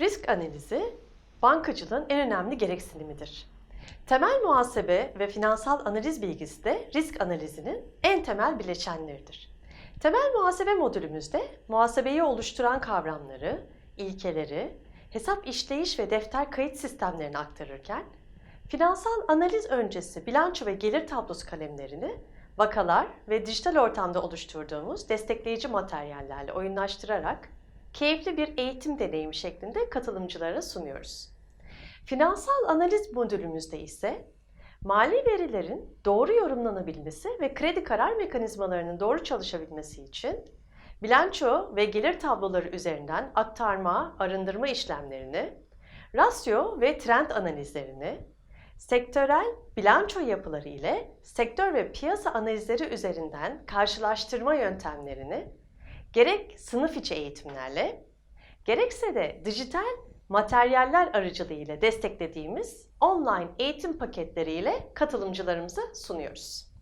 Risk analizi bankacılığın en önemli gereksinimidir. Temel muhasebe ve finansal analiz bilgisi de risk analizinin en temel bileşenleridir. Temel muhasebe modülümüzde muhasebeyi oluşturan kavramları, ilkeleri, hesap işleyiş ve defter kayıt sistemlerini aktarırken, finansal analiz öncesi bilanço ve gelir tablosu kalemlerini vakalar ve dijital ortamda oluşturduğumuz destekleyici materyallerle oyunlaştırarak keyifli bir eğitim deneyimi şeklinde katılımcılara sunuyoruz. Finansal analiz modülümüzde ise mali verilerin doğru yorumlanabilmesi ve kredi karar mekanizmalarının doğru çalışabilmesi için bilanço ve gelir tabloları üzerinden aktarma, arındırma işlemlerini, rasyo ve trend analizlerini, sektörel bilanço yapıları ile sektör ve piyasa analizleri üzerinden karşılaştırma yöntemlerini gerek sınıf içi eğitimlerle, gerekse de dijital materyaller aracılığıyla desteklediğimiz online eğitim paketleriyle katılımcılarımıza sunuyoruz.